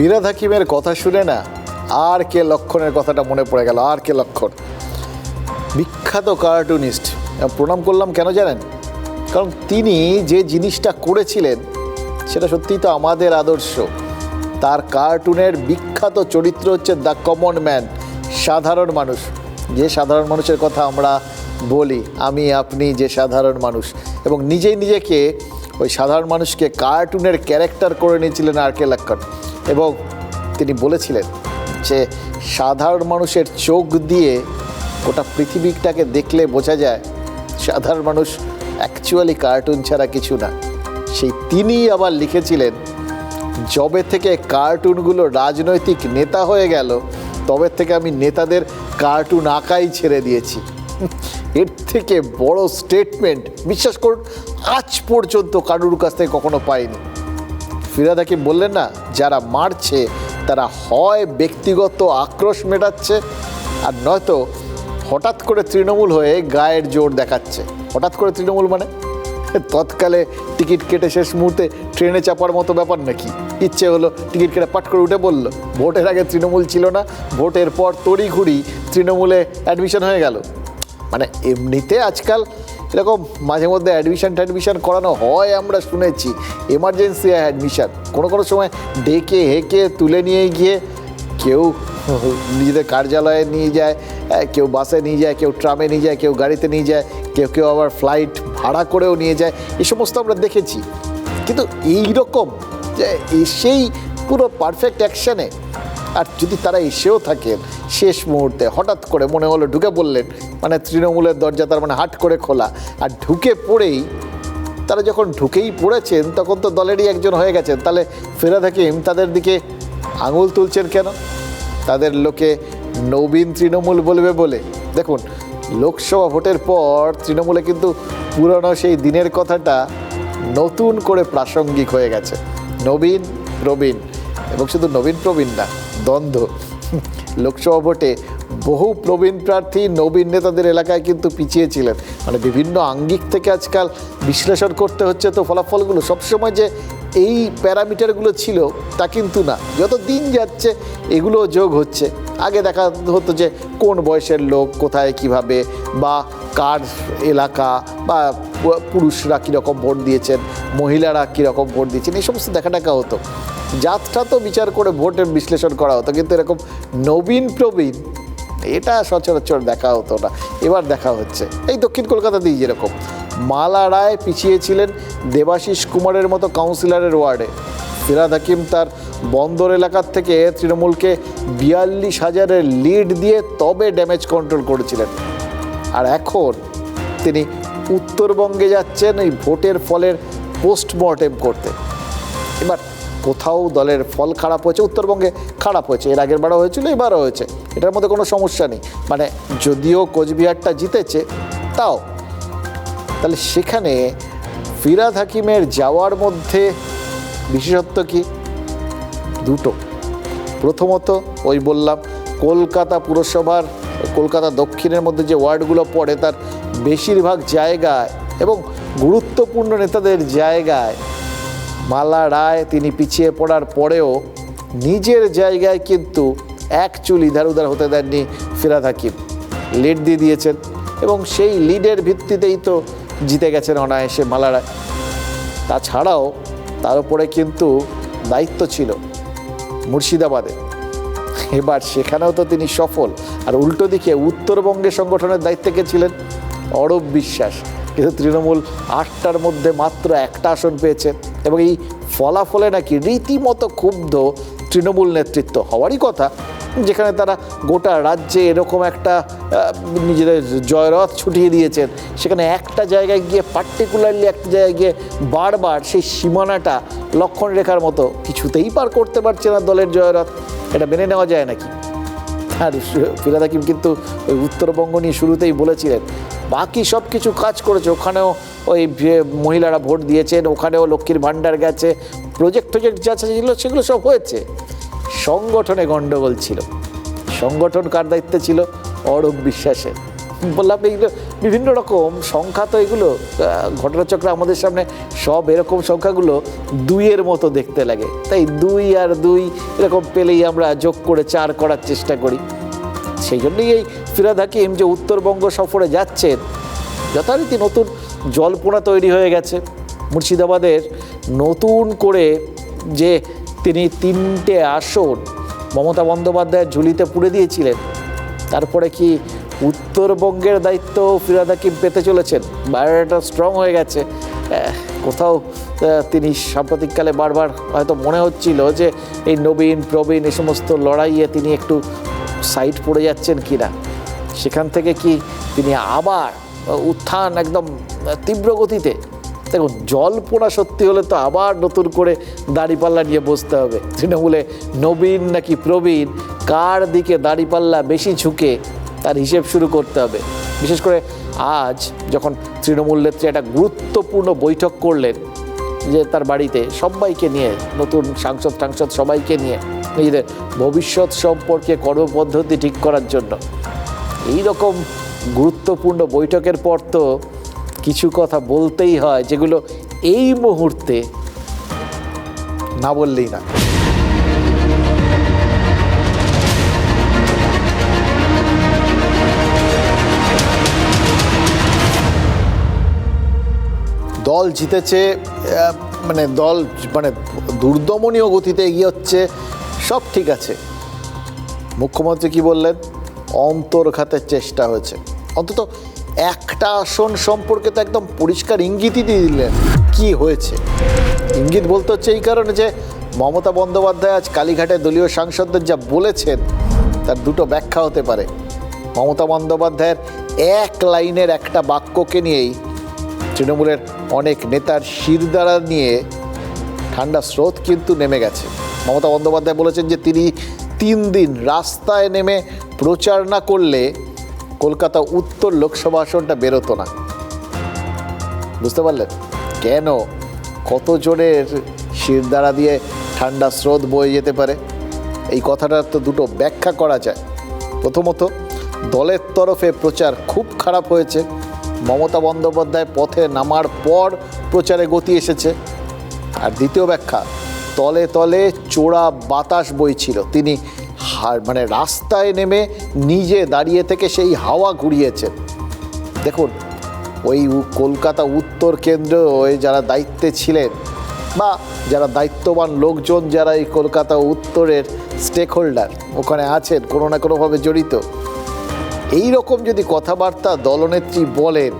ফিরাদ হাকিমের কথা শুনে না, আর কে লক্ষণের কথাটা মনে পড়ে গেল, আর কে লক্ষণ? বিখ্যাত কার্টুনিস্ট। প্রণাম করলাম কেন জানেন? কারণ তিনি যে জিনিসটা করেছিলেন, সেটা সত্যিই তো আমাদের আদর্শ। তার কার্টুনের বিখ্যাত চরিত্র হচ্ছে দ্য কমন ম্যান, সাধারণ মানুষ। যে সাধারণ মানুষের কথা আমরা বলি, আমি, আপনি, যে সাধারণ মানুষ। এবং নিজেই নিজেকে ওই সাধারণ মানুষকে কার্টুনের ক্যারেক্টার করে নিয়েছিলেন আর কে লক্ষণ। এবং তিনি বলেছিলেন যে সাধারণ মানুষের চোখ দিয়ে গোটা পৃথিবীটাকে দেখলে বোঝা যায় সাধারণ মানুষ অ্যাকচুয়ালি কার্টুন ছাড়া কিছু না। সেই তিনি আবার লিখেছিলেন জবে থেকে কার্টুনগুলো রাজনৈতিক নেতা হয়ে গেল, তবে থেকে আমি নেতাদের কার্টুন আঁকাই ছেড়ে দিয়েছি। এর থেকে বড় স্টেটমেন্ট বিশ্বাস করুন, আজ পর্যন্ত কারুর কাছ থেকে কখনো পাইনি। ফিরাদ বললেন না, যারা মারছে, তারা হয় ব্যক্তিগত আক্রোশ মেটাচ্ছে আর নয়তো হঠাৎ করে তৃণমূল হয়ে গায়ের জোর দেখাচ্ছে। হঠাৎ করে তৃণমূল মানে? তৎকালে টিকিট কেটে শেষ মুহূর্তে ট্রেনে চাপার মতো ব্যাপার নাকি? ইচ্ছে হলো টিকিট কেটে পাট করে উঠে বলল, ভোটের আগে তৃণমূল ছিল না, ভোটের পর তড়িঘড়ি তৃণমূলে অ্যাডমিশন হয়ে গেল। মানে এমনিতে আজকাল এরকম মাঝে মধ্যে অ্যাডমিশন ট্যাডমিশন করানো হয়, আমরা শুনেছি। এমার্জেন্সি অ্যাডমিশন কোনো কোনো সময় ডেকে হেঁকে তুলে নিয়ে গিয়ে কেউ নিজেদের কার্যালয়ে নিয়ে যায় কেউ বাসে নিয়ে যায়, কেউ ট্রামে নিয়ে যায়, কেউ গাড়িতে নিয়ে যায়, কেউ কেউ আবার ফ্লাইট ভাড়া করেও নিয়ে যায় এই সমস্ত আমরা দেখেছি। কিন্তু এই রকম যে সেই পুরো পারফেক্ট অ্যাকশানে আর যদি তারা এসেও থাকেন, শেষ মুহূর্তে হঠাৎ করে মনে হলো, ঢুকে বললেন মানে তৃণমূলের দরজা তার মানে হাট করে খোলা। আর ঢুকে পড়েই তারা যখন ঢুকেই পড়েছেন, তখন তো দলেরই একজন হয়ে গেছেন। তাহলে ফেরাদ হাকিম তাদের দিকে আঙুল তুলছেন কেন? তাদের লোকে নবীন তৃণমূল বলবে বলে। দেখুন, লোকসভা ভোটের পর তৃণমূলে কিন্তু পুরনো সেই দিনের কথাটা নতুন করে প্রাসঙ্গিক হয়ে গেছে। নবীন, প্রবীণ। এবং শুধু নবীন প্রবীণ না, দ্বন্দ্ব। লোকসভা ভোটে বহু প্রবীণ প্রার্থী, নবীন নেতাদের এলাকায় কিন্তু পিছিয়ে ছিলেন। মানে বিভিন্ন আঙ্গিক থেকে আজকাল বিশ্লেষণ করতে হচ্ছে তো ফলাফলগুলো। সবসময় যে এই প্যারামিটারগুলো ছিল, তা কিন্তু না। যত দিন যাচ্ছে এগুলো যোগ হচ্ছে। আগে দেখা হতো যে কোন বয়সের লোক, কোথায় কীভাবে, বা কার এলাকা, বা পুরুষরা কীরকম ভোট দিয়েছেন, মহিলারা কীরকম ভোট দিয়েছেন, এই সমস্ত দেখা টাকা হতো। জাতটা তো বিচার করে ভোটের বিশ্লেষণ করা হতো, কিন্তু এরকম নবীন প্রবীণ, এটা সচরাচর দেখা হতো না। এবার দেখা হচ্ছে। এই দক্ষিণ কলকাতাতেই যেরকম। মালা রায় পিছিয়েছিলেন দেবাশিস কুমারের মতো কাউন্সিলরের ওয়ার্ডে। ফিরাদ হাকিম তার বন্দর এলাকার থেকে তৃণমূলকে বিয়াল্লিশ হাজারের লিড দিয়ে তবে ড্যামেজ কন্ট্রোল করেছিলেন। আর এখন তিনি উত্তরবঙ্গে যাচ্ছেন এই ভোটের ফলের পোস্টমর্টেম করতে। এবার কোথাও দলের ফল খারাপ হয়েছে, উত্তরবঙ্গে খারাপ হয়েছে, এর আগের বারও হয়েছিল, এবারও হয়েছে, এটার মধ্যে কোনো সমস্যা নেই। মানে যদিও কোচবিহারটা জিতেছে, তাও। তাহলে সেখানে ফিরাদ হাকিমের যাওয়ার মধ্যে বিশেষত্ব কি? দুটো। প্রথমত, ওই বললাম, কলকাতা পুরসভার, কলকাতা দক্ষিণের মধ্যে যে ওয়ার্ডগুলো পড়ে, তার বেশিরভাগ জায়গায় এবং গুরুত্বপূর্ণ নেতাদের জায়গায় মালা রায় তিনি পিছিয়ে পড়ার পরেও নিজের জায়গায় কিন্তু এক চুল ইধার উধার হতে দেননি ফিরাদ হাকিম। লিড দিয়ে দিয়েছেন এবং সেই লিডের ভিত্তিতেই তো জিতে গেছেন অনায়াসে মালা রায়। তাছাড়াও তার উপরে কিন্তু দায়িত্ব ছিল মুর্শিদাবাদে। এবার সেখানেও তো তিনি সফল। আর উল্টো দিকে উত্তরবঙ্গে সংগঠনের দায়িত্বে কে ছিলেন? অরব বিশ্বাস। কিন্তু তৃণমূল আটটার মধ্যে মাত্র একটা আসন পেয়েছে এবং এই ফলাফলে নাকি রীতিমতো ক্ষুব্ধ তৃণমূল নেতৃত্ব হওয়ারই কথা, যেখানে তারা গোটা রাজ্যে এরকম একটা নিজেদের জয়রথ ছুটিয়ে দিয়েছেন। সেখানে একটা জায়গায় গিয়ে পার্টিকুলারলি একটা জায়গায় গিয়ে বারবার সেই সীমানাটা লক্ষণ রেখার মতো কিছুতেই পার করতে পারছে না দলের জয়রথ। এটা মেনে নেওয়া যায় নাকি? আর ফিরাদ হাকিম কিন্তু ওই উত্তরবঙ্গ নিয়ে শুরুতেই বলেছিলেন। বাকি সব কিছু কাজ করেছে। ওখানেও ওই মহিলারা ভোট দিয়েছেন, ওখানেও লক্ষ্মীর ভাণ্ডার গেছে প্রজেক্ট টজেক্ট যা ছিল সেগুলো সব হয়েছে। সংগঠনে গণ্ডগোল ছিল। সংগঠন কার দায়িত্বে ছিল? অরূপ বিশ্বাসের। বললাম, এইগুলো বিভিন্ন রকম সংখ্যা তো এগুলো ঘটনাচক্রে আমাদের সামনে সব এরকম সংখ্যাগুলো দুইয়ের মতো দেখতে লাগে। তাই দুই আর দুই এরকম পেলেই আমরা যোগ করে চার করার চেষ্টা করি। সেই জন্যই এই ফিরাদ হাকিম যে উত্তরবঙ্গ সফরে যাচ্ছেন, যথারীতি নতুন জল্পনা তৈরি হয়ে গেছে। মুর্শিদাবাদের নতুন করে যে তিনি তিনটে আসন মমতা বন্দ্যোপাধ্যায়ের ঝুলিতে পুড়ে দিয়েছিলেন, তারপরে কি উত্তরবঙ্গের দায়িত্ব ফিরাদ হাকিম পেতে চলেছেন। বায়োডাটা স্ট্রং হয়ে গেছে। কোথাও তিনি সাম্প্রতিককালে বারবার হয়তো মনে হচ্ছিল যে এই নবীন, প্রবীণ এই সমস্ত লড়াইয়ে তিনি একটু সাইড পড়ে যাচ্ছেন কি না সেখান থেকে কি তিনি আবার উত্থান একদম তীব্র গতিতে? দেখুন জল্পনা সত্যি হলে তো আবার নতুন করে দাড়িপাল্লা নিয়ে বসতে হবে। তৃণমূলে নবীন নাকি প্রবীণ, কার দিকে দাড়িপাল্লা বেশি ঝুঁকে? তার হিসেব শুরু করতে হবে। বিশেষ করে আজ যখন তৃণমূল নেত্রী একটা গুরুত্বপূর্ণ বৈঠক করলেন যে তার বাড়িতে সবাইকে নিয়ে, নতুন সাংসদ সাংসদ সবাইকে নিয়ে নিজেদের ভবিষ্যৎ সম্পর্কে কর্মপদ্ধতি ঠিক করার জন্য। এই রকম গুরুত্বপূর্ণ বৈঠকের পর তো কিছু কথা বলতেই হয়, যেগুলো এই মুহূর্তে না বললেই না। দল জিতেছে মানে দল মানে দুর্দমনীয় গতিতে এগিয়ে হচ্ছে, সব ঠিক আছে। মুখ্যমন্ত্রী কি বললেন? অন্তর্ঘাতের চেষ্টা হয়েছে। অন্তত একটা আসন সম্পর্কে তো একদম পরিষ্কার ইঙ্গিতই দিয়ে দিলেন। কি হয়েছে? ইঙ্গিত বলতে হচ্ছে এই কারণে যে মমতা বন্দ্যোপাধ্যায় আজ কালীঘাটে দলীয় সাংসদদের যা বলেছেন, তার দুটো ব্যাখ্যা হতে পারে। মমতা বন্দ্যোপাধ্যায়ের এক লাইনের একটা বাক্যকে নিয়েই তৃণমূলের অনেক নেতার শিরদাঁড়া নিয়ে ঠান্ডা স্রোত কিন্তু নেমে গেছে। মমতা বন্দ্যোপাধ্যায় বলেছেন যে তিনি তিন দিন রাস্তায় নেমে প্রচার না করলে কলকাতা উত্তর লোকসভা আসনটা বেরোতো না। বুঝতে পারলেন? কেন? কত কতজনের শিরদাঁড়া দিয়ে ঠান্ডা স্রোত বয়ে যেতে পারে? এই কথাটার তো দুটো ব্যাখ্যা করা যায়। প্রথমত, দলের তরফে প্রচার খুব খারাপ হয়েছে। মমতা বন্দ্যোপাধ্যায় পথে নামার পর প্রচারে গতি এসেছে। আর দ্বিতীয় ব্যাখ্যা, তলে তলে চোরা বাতাস বইছিল। তিনি মানে রাস্তায় নেমে নিজে দাঁড়িয়ে থেকে সেই হাওয়া ঘুরিয়েছেন। দেখুন, ওই কলকাতা উত্তর কেন্দ্র ওই যারা দায়িত্বে ছিলেন বা যারা দায়িত্ববান লোকজন যারা এই কলকাতা উত্তরের স্টেক হোল্ডার ওখানে আছেন, কোনো না কোনোভাবে জড়িত। এই রকম যদি কথাবার্তা দলনেত্রী বলেন,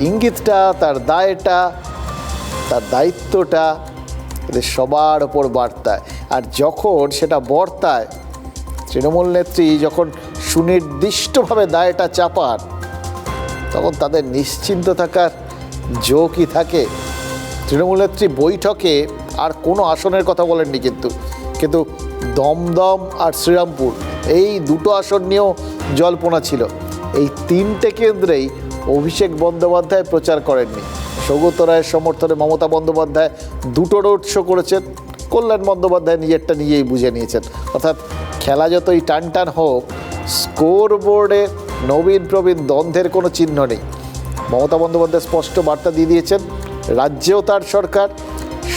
ইঙ্গিতটা, তার দায়টা, তার দায়িত্বটা এদের সবার ওপর বার্তায়। আর যখন সেটা বর্তায়, তৃণমূল নেত্রী যখন সুনির্দিষ্টভাবে দায়টা চাপান, তখন তাদের নিশ্চিন্ত থাকার যোগই থাকে। তৃণমূল নেত্রী বৈঠকে আর কোনো আসনের কথা বলেননি কিন্তু। কিন্তু দমদম আর শ্রীরামপুর এই দুটো আসন নিয়েও জল্পনা ছিল। এই তিনটে কেন্দ্রেই অভিষেক বন্দ্যোপাধ্যায় প্রচার করেননি। সৌগত রায়ের সমর্থনে মমতা বন্দ্যোপাধ্যায় দুটো রোড শো করেছেন, কল্যাণ বন্দ্যোপাধ্যায় নিজেরটা নিজেই বুঝে নিয়েছেন। অর্থাৎ খেলা যতই টান টান হোক স্কোর বোর্ডে নবীন প্রবীণ দ্বন্দ্বের কোনো চিহ্ন নেই। মমতা বন্দ্যোপাধ্যায় স্পষ্ট বার্তা দিয়ে দিয়েছেন, রাজ্যেও তার সরকার,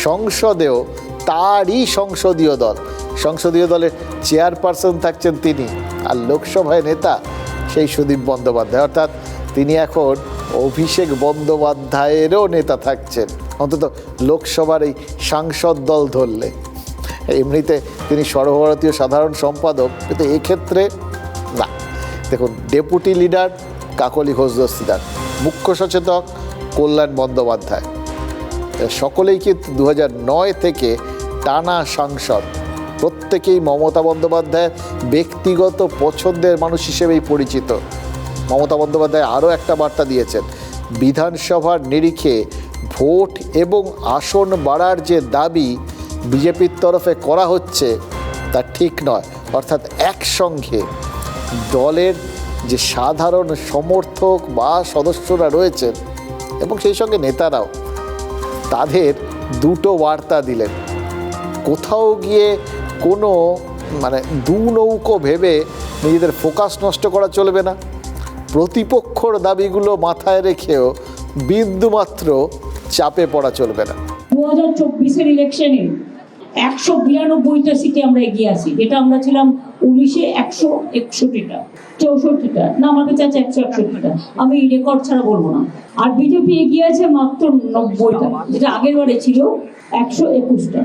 সংসদেও তারই সংসদীয় দল। সংসদীয় দলের চেয়ারপারসন থাকছেন তিনি আর লোকসভায় নেতা সেই সুদীপ বন্দ্যোপাধ্যায়। অর্থাৎ তিনি এখন অভিষেক বন্দ্যোপাধ্যায়েরও নেতা থাকছেন। অন্তত লোকসভার এই সাংসদ দল ধরলে। এমনিতে তিনি সর্বভারতীয় সাধারণ সম্পাদক, কিন্তু এক্ষেত্রে না। দেখুন, ডেপুটি লিডার কাকলি ঘোষ দস্তিদার, মুখ্য সচেতক কল্যাণ বন্দ্যোপাধ্যায়। সকলেই কিন্তু দু নয় থেকে টানা সাংসদ। প্রত্যেকেই মমতা বন্দ্যোপাধ্যায়ের ব্যক্তিগত পছন্দের মানুষ হিসেবেই পরিচিত। মমতা বন্দ্যোপাধ্যায় আরও একটা বার্তা দিয়েছেন, বিধানসভার নিরিখে ভোট এবং আসন বাড়ার যে দাবি বিজেপির তরফে করা হচ্ছে, তা ঠিক নয়, অর্থাৎ একসঙ্গে দলের যে সাধারণ সমর্থক বা সদস্যরা রয়েছেন এবং সেই সঙ্গে নেতারাও, তাদের দুটো বার্তা দিলেন। কোথাও গিয়ে কোনো মানে দু নৌকো ভেবে নিজেদের ফোকাস নষ্ট করা চলবে না। প্রতিপক্ষর দাবিগুলো মাথায় রেখেও বিন্দুমাত্র চাপে পড়া চলবে না। দু হাজার চব্বিশের ইলেকশনে একশো বিরানব্বইটা সিটে আমরা এগিয়ে আছি। যেটা আমরা ছিলাম উনিশে একশো একষট্টিটা, চৌষট্টিটা। না, আমার কাছে আছে একশো একষট্টিটা। আমি রেকর্ড ছাড়া বলব না। আর বিজেপি এগিয়ে আছে মাত্র নব্বইটা, যেটা আগের বারে ছিল একশো একুশটা।